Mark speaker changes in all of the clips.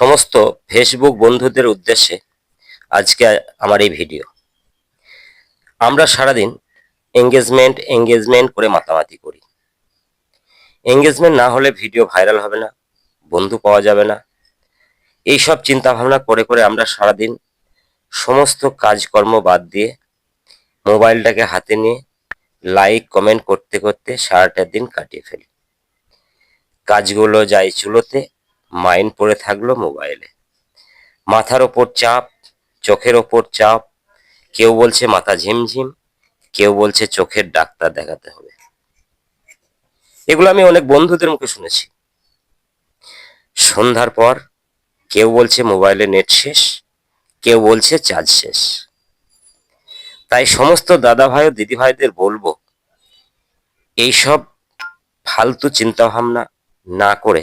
Speaker 1: সমস্ত ফেসবুক বন্ধুদের উদ্দেশ্যে আজকে আমার এই ভিডিও। আমরা সারাদিন এঙ্গেজমেন্ট এঙ্গেজমেন্ট করে মাতামাতি করি। এঙ্গেজমেন্ট না হলে ভিডিও ভাইরাল হবে না, বন্ধু পাওয়া যাবে না। এইসব চিন্তা ভাবনা করে করে আমরা সারাদিন সমস্ত কাজকর্ম বাদ দিয়ে মোবাইলটাকে হাতে নিয়ে লাইক কমেন্ট করতে করতে সারাটা দিন কাটিয়ে ফেলি। কাজগুলো যায় চুলোতে মাইন্ড পড়ে থাকল মোবাইলে। মাথার ওপর চাপ, চোখের ওপর চাপ, কেউ বলছে মাথা ঝিমঝিম, কেউ বলছে চোখের ডাক্তার দেখাতে হবে। এগুলো আমি অনেক বন্ধুদের মুখে শুনেছি। সন্ধ্যার পর কেউ বলছে মোবাইলে নেট শেষ, কেউ বলছে চার্জ শেষ। তাই সমস্ত দাদা ভাই ও দিদি ভাইদের বলব, এইসব ফালতু চিন্তা ভাবনা না করে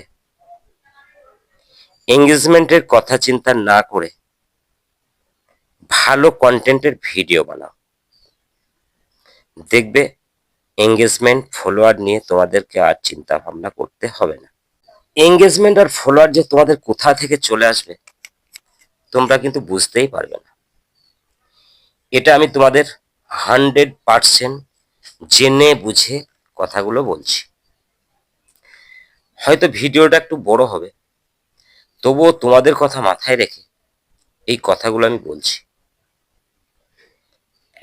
Speaker 1: এঙ্গেজমেন্টের কথা চিন্তা না করে ভালো কন্টেন্টের ভিডিও বানাও। দেখবে এঙ্গেজমেন্ট, ফলোয়ার নিয়ে তোমাদেরকে আর চিন্তা ভাবনা করতে হবে না। এঙ্গেজমেন্ট আর ফলোয়ার যে তোমাদের কোথা থেকে চলে আসবে, তোমরা কিন্তু বুঝতেই পারবে না। এটা আমি তোমাদের হান্ড্রেড পার্সেন্ট জেনে বুঝে কথাগুলো বলছি। হয়তো ভিডিওটা একটু বড় হবে তবুও তোমাদের কথা মাথায় রেখে এই কথাগুলো আমি বলছি।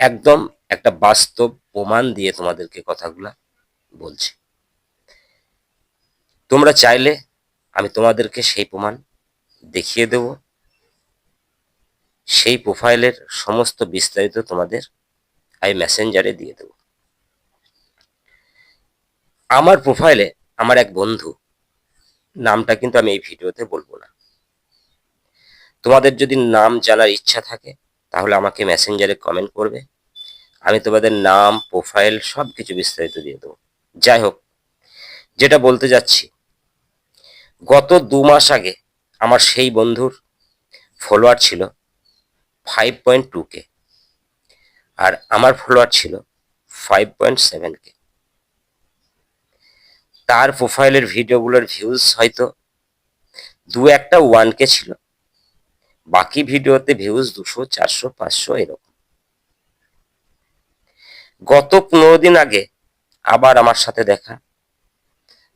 Speaker 1: একদম একটা বাস্তব প্রমাণ দিয়ে তোমাদেরকে কথাগুলো বলছি। তোমরা চাইলে আমি তোমাদেরকে সেই প্রমাণ দেখিয়ে দেব। সেই প্রোফাইলের সমস্ত বিস্তারিত তোমাদের আমি মেসেঞ্জারে দিয়ে দেব। আমার প্রোফাইলে আমার এক বন্ধু নামটা কিন্তু আমি এই ভিডিওতে বলব না। তোমাদের যদি নাম জানার ইচ্ছা থাকে, তাহলে আমাকে মেসেঞ্জারে কমেন্ট করবে। আমি তোমাদের নাম প্রোফাইল সব কিছু বিস্তারিত দিয়ে দেবো। যাই হোক, যেটা বলতে যাচ্ছি, গত দু মাস আগে আমার সেই বন্ধুর ফলোয়ার ছিল ফাইভ পয়েন্ট টু কে আর আমার ফলোয়ার ছিল ফাইভ পয়েন্ট সেভেন কে তার প্রোফাইলের ভিডিওগুলোর ভিউজ হয়তো দু একটা ওয়ান কে ছিল। বাকি ভিডিওতে ভিউজ দুশো, চারশো, পাঁচশো এরকম। গত পনেরো দিন আগে আবার আমার সাথে দেখা।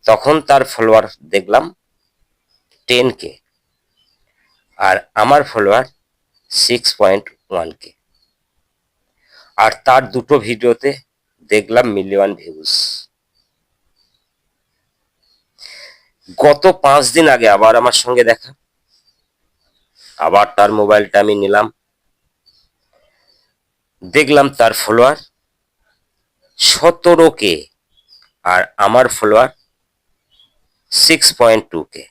Speaker 1: তখন তার ফলোয়ার দেখলাম টেন কে। আর আমার follower six point one K. আর তার দুটো ভিডিওতে দেখলাম মিলিয়ন ভিউজ গত পাঁচ দিন আগে আবার আমার সঙ্গে দেখা। আবার তার মোবাইলটা আমি নিলাম। দেখলাম তার ফলোয়ার সতেরো কে আর আমার follower six point two K.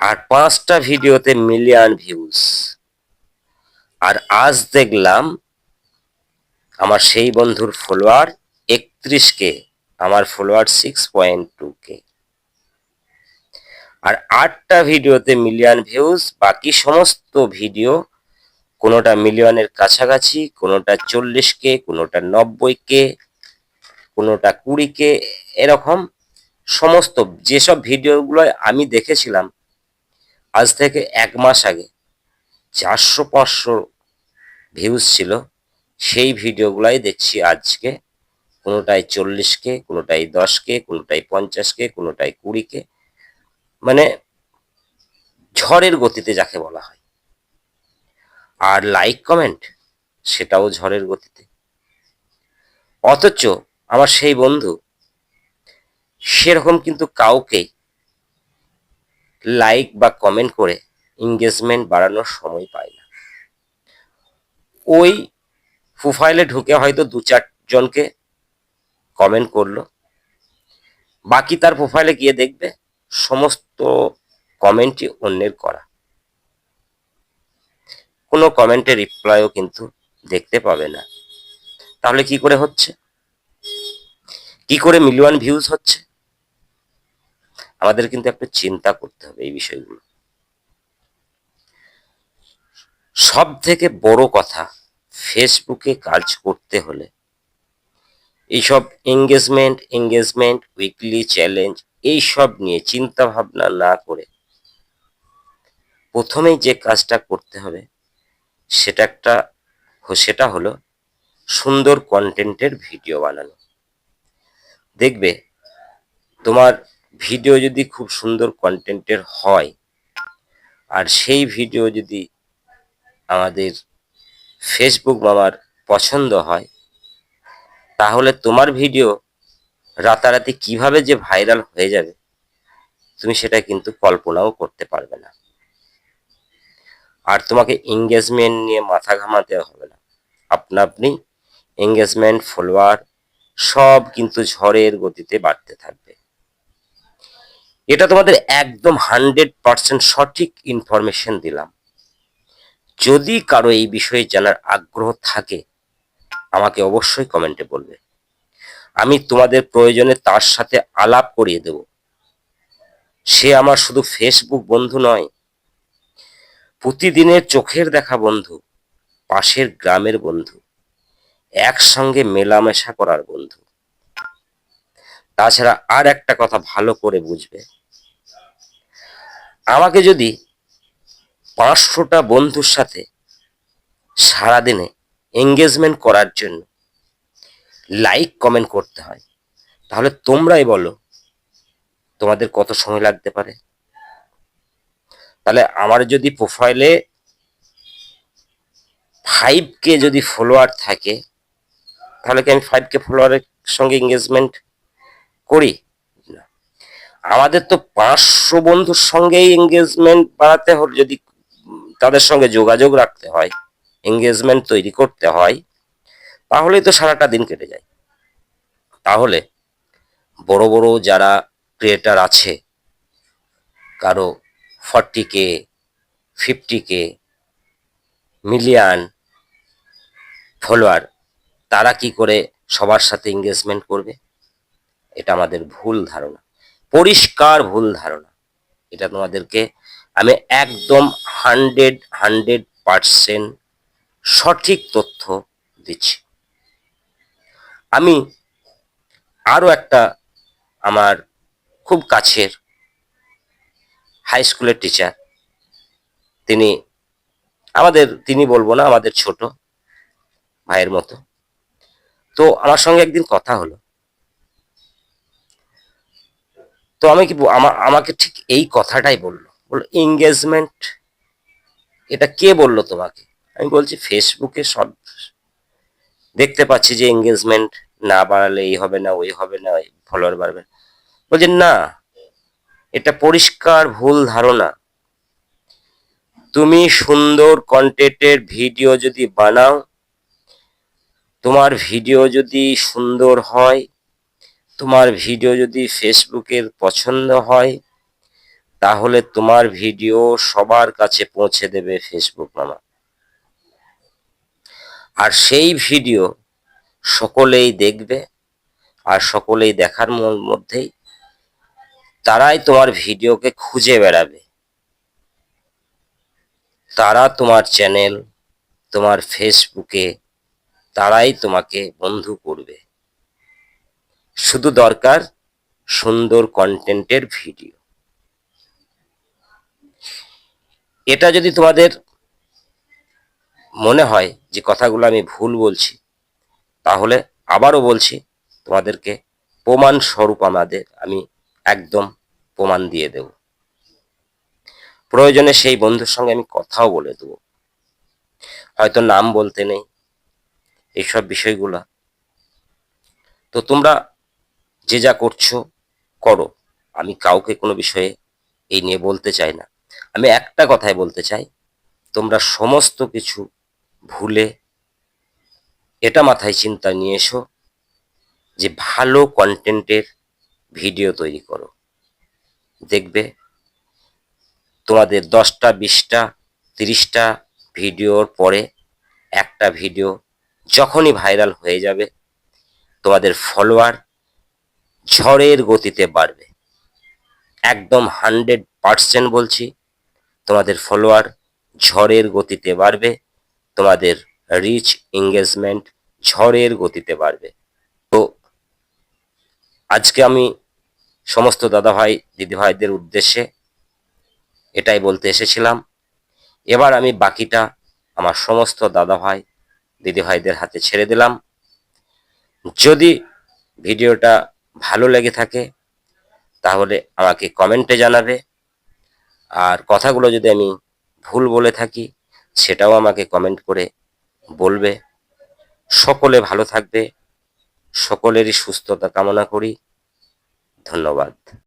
Speaker 1: আর পাঁচটা ভিডিওতে মিলিয়ন ভিউজ আর আজ দেখলাম আমার সেই বন্ধুর ফলোয়ার একত্রিশ কে। আমার follower six point two K আর আটটা ভিডিওতে মিলিয়ন ভিউজ বাকি সমস্ত ভিডিও কোনোটা মিলিয়নের কাছাকাছি, কোনোটা চল্লিশ কে কোনোটা নব্বই কে কোনোটা কুড়ি কে এরকম সমস্ত যেসব ভিডিওগুলো আমি দেখেছিলাম আজ থেকে এক মাস আগে, চারশো পাঁচশো ভিউজ ছিল, সেই ভিডিওগুলাই দেখছি আজকে। কোনোটাই চল্লিশ কে কোনোটাই দশ কে কোনোটাই পঞ্চাশ কে কোনোটাই কুড়ি কে মানে ঝড়ের গতিতে যাকে বলা হয়। আর লাইক কমেন্ট সেটাও ঝড়ের গতিতে। অথচ আমার সেই বন্ধু, সেরকম কিন্তু কাউকেই লাইক বা কমেন্ট করে এঙ্গেজমেন্ট বাড়ানোর সময় পায় না। ওই প্রোফাইলে ঢুকে হয়তো দু চারজনকে কমেন্ট করল। বাকি তার প্রোফাইলে গিয়ে দেখবে, সমস্ত কমেন্টই অন্যের করা। কোনো কমেন্টে রিপ্লাইও কিন্তু দেখতে পাবে না। তাহলে কি করে হচ্ছে? কি করে মিলিয়ন ভিউজ হচ্ছে? আমাদের কিন্তু একটু চিন্তা করতে হবে এই বিষয়গুলো। সব থেকে বড় কথা ফেসবুকে কাজ করতে হলে এইসব এঙ্গেজমেন্ট এঙ্গেজমেন্ট উইকলি চ্যালেঞ্জ এই সব নিয়ে চিন্তা ভাবনা না করে প্রথমেই যে কাজটা করতে হবে, সেটা একটা সেটা হলো সুন্দর কন্টেন্টের ভিডিও বানানো। দেখবে তোমার ভিডিও যদি খুব সুন্দর কন্টেন্টের হয়, আর সেই ভিডিও যদি আমাদের ফেসবুক মামার পছন্দ হয় তাহলে তোমার ভিডিও রাতারাতি কীভাবে যে ভাইরাল হয়ে যাবে, তুমি সেটা কিন্তু কল্পনাও করতে পারবে না। আর তোমাকে এঙ্গেজমেন্ট নিয়ে মাথা ঘামাতে হবে না। আপনা আপনি এঙ্গেজমেন্ট ফলোয়ার সব কিন্তু ঝড়ের গতিতে বাড়তে থাকবে। এটা তোমাদের একদম হান্ড্রেড পার্সেন্ট সঠিক ইনফরমেশন দিলাম। যদি কারও এই বিষয়ে জানার আগ্রহ থাকে আমাকে অবশ্যই কমেন্টে বলবে। আমি তোমাদের প্রয়োজনে তার সাথে আলাপ করিয়ে দেব। সে আমার শুধু ফেসবুক বন্ধু নয়, প্রতিদিনের চোখের দেখা বন্ধু, পাশের গ্রামের বন্ধু, একসঙ্গে মেলামেশা করার বন্ধু। তাছাড়া আর একটা কথা ভালো করে বুঝবে। আমাকে যদি পাঁচশোটা বন্ধুর সাথে সারাদিনে এঙ্গেজমেন্ট করার জন্য। লাইক কমেন্ট করতে হয়। তাহলে তোমরাই বলো, তোমাদের কত সময় লাগতে পারে? তাহলে আমার যদি প্রোফাইলে ফাইভ কে যদি ফলোয়ার থাকে, তাহলে কি আমি ফাইভ কে ফলোয়ারের সঙ্গে এঙ্গেজমেন্ট করি? না। আমাদের তো পাঁচশো বন্ধুর সঙ্গেই এঙ্গেজমেন্ট বাড়াতে হলে, যদি তাদের সঙ্গে যোগাযোগ রাখতে হয়। এঙ্গেজমেন্ট তৈরি করতে হয়, তাহলেই তো সারাটা দিন কেটে যায়। তাহলে বড় বড় যারা ক্রিয়েটার আছে, কারও forty K fifty K million follower তারা কি করে সবার সাথে এঙ্গেজমেন্ট করবে? এটা আমাদের ভুল ধারণা। পরিষ্কার ভুল ধারণা। এটা তোমাদেরকে আমি একদম হান্ড্রেড হান্ড্রেড পার্সেন্ট সঠিক তথ্য দিচ্ছি। আমি আরও একটা আমার খুব কাছের হাই স্কুলের টিচার তিনি আমাদের, তিনি বলব না, আমাদের ছোট ভাইয়ের মতো। তো আমার সঙ্গে একদিন কথা হলো। তো আমি কি আমা- আমাকে ঠিক এই কথাটাই বলল। বলল এঙ্গেজমেন্ট এটা কে বলল তোমাকে? আমি বলছি ফেসবুকে সব দেখতে পাচ্ছি যে এঙ্গেজমেন্ট না বাড়ালে এই হবে না, ওই হবে না ফলোয়ার বাড়বে না। বলছে, না, এটা পরিষ্কার ভুল ধারণা তুমি সুন্দর কন্টেন্টের ভিডিও যদি বানাও, তোমার ভিডিও যদি সুন্দর হয়, তোমার ভিডিও যদি ফেসবুকের পছন্দ হয়, তাহলে তোমার ভিডিও সবার কাছে পৌঁছে দেবে ফেসবুক মামা আর সেই ভিডিও সকলেই দেখবে আর সকলেই দেখার মধ্যেই তারাই তোমার ভিডিওকে খুঁজে বেড়াবে। তারা তোমার চ্যানেল, তোমার ফেসবুকে, তারাই তোমাকে বন্ধু করবে। শুধু দরকার সুন্দর কন্টেন্টের ভিডিও। এটা যদি তোমাদের মনে হয় যে কথাগুলো আমি ভুল বলছি, তাহলে আবারও বলছি, তোমাদেরকে প্রমাণ স্বরূপ আমাদের আমি একদম প্রমাণ দিয়ে দেব। প্রয়োজনে সেই বন্ধুর সঙ্গে আমি কথাও বলে দেবো। হয়তো নাম বলতে নেই, এইসব বিষয়গুলা। তো তোমরা যে যা করছ, করো। আমি কাউকে কোনো বিষয়ে এই নিয়ে বলতে চাই না। আমি একটা কথাই বলতে চাই, তোমরা সমস্ত কিছু ভুলে এটা মাথায় চিন্তা নিয়ে এসো যে ভালো কন্টেন্টের ভিডিও তৈরি করো। দেখবে তোমাদের দশটা, বিশটা, তিরিশটা ভিডিওর পরে একটা ভিডিও যখনই ভাইরাল হয়ে যাবে, তোমাদের ফলোয়ার ঝড়ের গতিতে বাড়বে। একদম হান্ড্রেড পার্সেন্ট বলছি, তোমাদের ফলোয়ার ঝড়ের গতিতে বাড়বে। তোমাদের রিচ এঙ্গেজমেন্ট ঝড়ের গতিতে বাড়বে। তো আজকে আমি সমস্ত দাদাভাই, দিদিভাইদের উদ্দেশ্যে এটাই বলতে এসেছিলাম। এবার আমি বাকিটা আমার সমস্ত দাদাভাই, দিদিভাইদের হাতে ছেড়ে দিলাম। যদি ভিডিওটা ভালো লেগে থাকে, তাহলে আমাকে কমেন্টে জানাবে। আর কথাগুলো যদি আমি ভুল বলে থাকি সেটাও আমাকে কমেন্ট করে বলবে। সকলে ভালো থাকবে। সকলেরই সুস্থতা কামনা করি। ধন্যবাদ।